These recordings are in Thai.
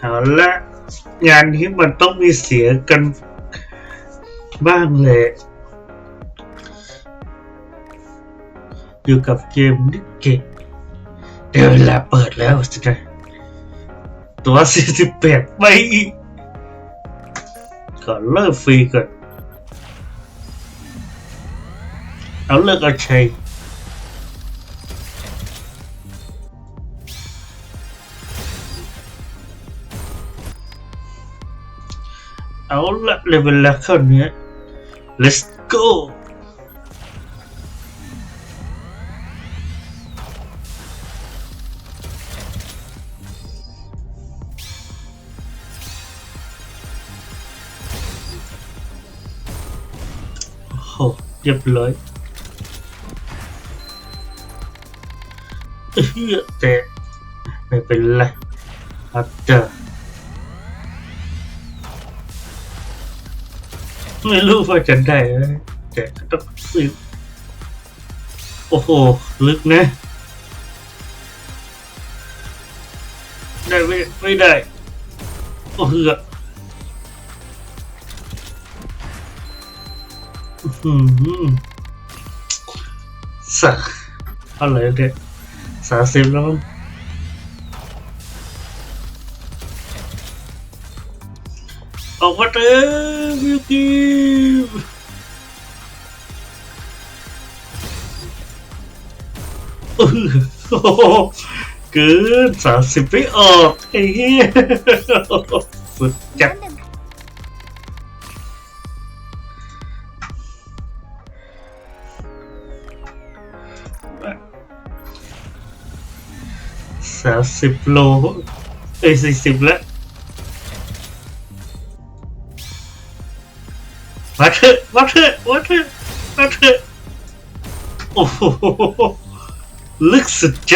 เอาละงานนี้มันต้องมีเสียกันบ้างเลยอยู่กับเกมนิเกะเดี๋ยวเวลาเปิดแล้วสินะตัว 48 ไม่อีกก่อนเลิกฟรีก่อนเอาเลิกเอาชัย เอาละเลเวลแล้วเข้าเนื้อ let's go โอ้โหเรียบร้อยเฮ้ยแต่ไม่เป็นไรอาจจะ ไม่รู้ว่าจะได้ไหมแต่ต้องซื้อโอ้โห ลึกนะ ได้ไม่ไม่ได้ โอ้เหืออื้อหือสักอะไรเนี่ยสามสิบแล้วมั้ง ออกมาเถอะมิวกี้อื้อโอ้โหเกินสามสิบไม่ออกไอ้เหี้ยสุดจัดสามสิบโล เอ้ยสี่สิบแล้ว มาเถอะมาเถอะมาเถอะมาเถอะโอ้โหลึกสุดใจ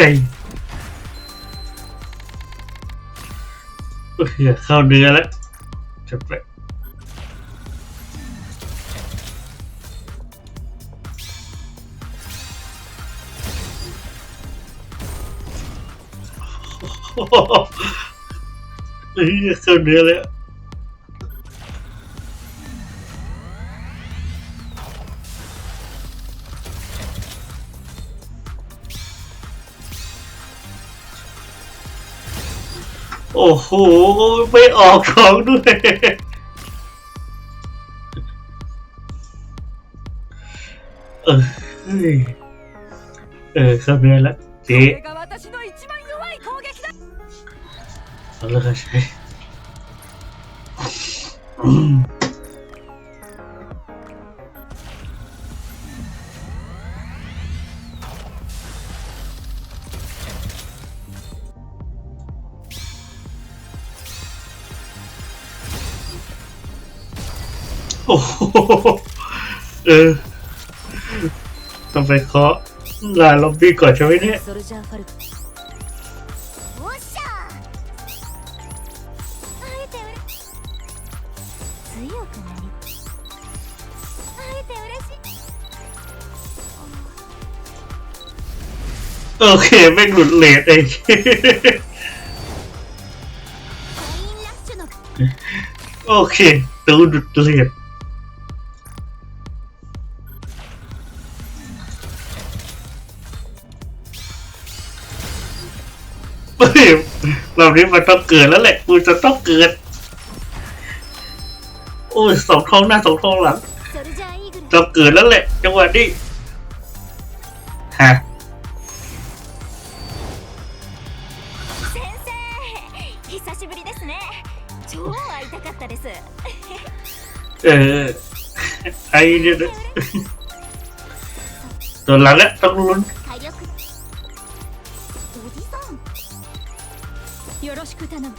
โอ้ยอยากเข้าเนื้อแล้วจะไปโอ้โหเฮ้ยอยากเข้าเนื้อแล้ว โอ้โหไม่ออกของด้วยเออเออเข้าเนื้อแล้เจ๊เอาละใช่ เออต้องไปเคาะลาล็อบบี้ก่อนใช่ไหมเนี่ยโอเค แม่งหลุดเลดเองโอเคตัวหลุดเลด รอบนี้มันต้องเกิดแล้วแหละกูจะต้องเกิด โอ้ยสองท้องหน้าสองท้องหลังจะเกิดแล้วแหละจังหวะนี้ฮะเออไอเนี่ยตัวหลังแล้วต้องลุ้น よろしく頼む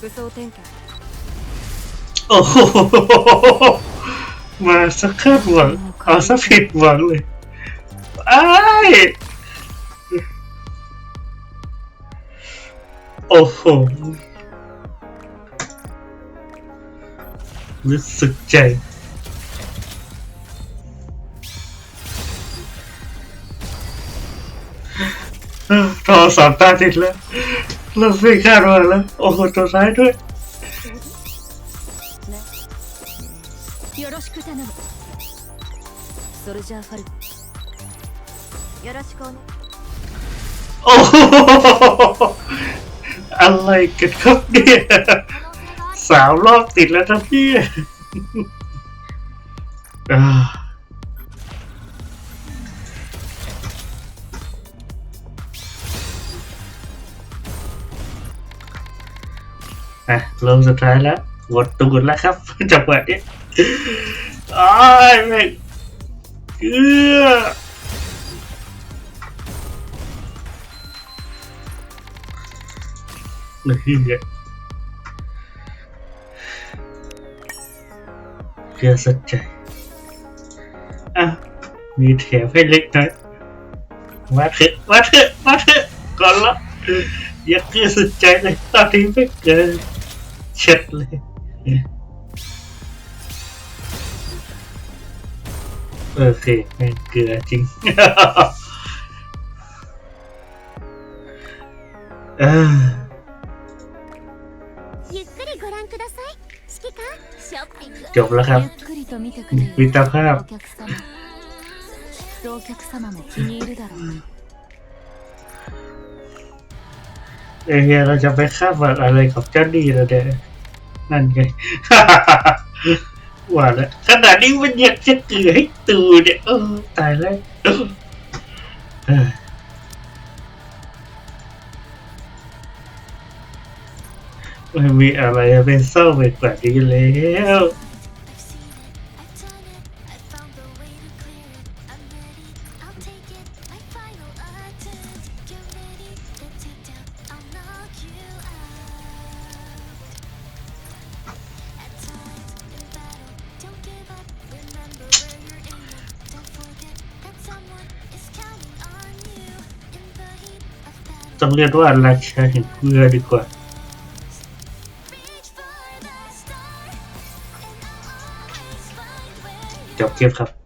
武装展開 โอ้โห มาสักคาดหวังเอาสักผิดหวังเลยไอ้ายโอ้โหรู้สึกใจ ทอสามตาติดแล้ว เราไม่คาดหวังแล้ว โอ้โหตัวร้ายด้วย よろしく頼むソルジャーファルよろしくお願い โอ้โหอะไรกันครับเนี่ยสามรอบติดแล้วนะพี่ อะลงสุดท้ายแล้วหมดตูดแล้วครับจังหวะนี้อ้ายแม่งเกลือนี่ไงเกลือสัจใจอะมีแถมให้เล็กน้อยมาเถอะมาเถอะมาเถอะก่อนละอย่าเกลือสัจใจเลยตอนนี้ไม่เกิน เช็ดเลยโอเคไม่เกลือจริง เออ ゆっくりご覧ください指揮官ショッピング จบแล้วครับ ゆっくりと見てくれ มิตรภาพ お客様きっとお客様も気に入るだろう เอ้ยเฮียเราจะไปคาดหวังอะไรกับเจ้าดีแล้วเด้นั่นไง ว่าแล้วขนาดนี้มันอยากจะเกลือให้ตูเนี่ยเออตายแล้วไม่มีอะไรเป็นเศร้าไปกว่านี้แล้ว ต้องเรียกว่าราชาแห่งเกลือดีกว่า จบเกมครับ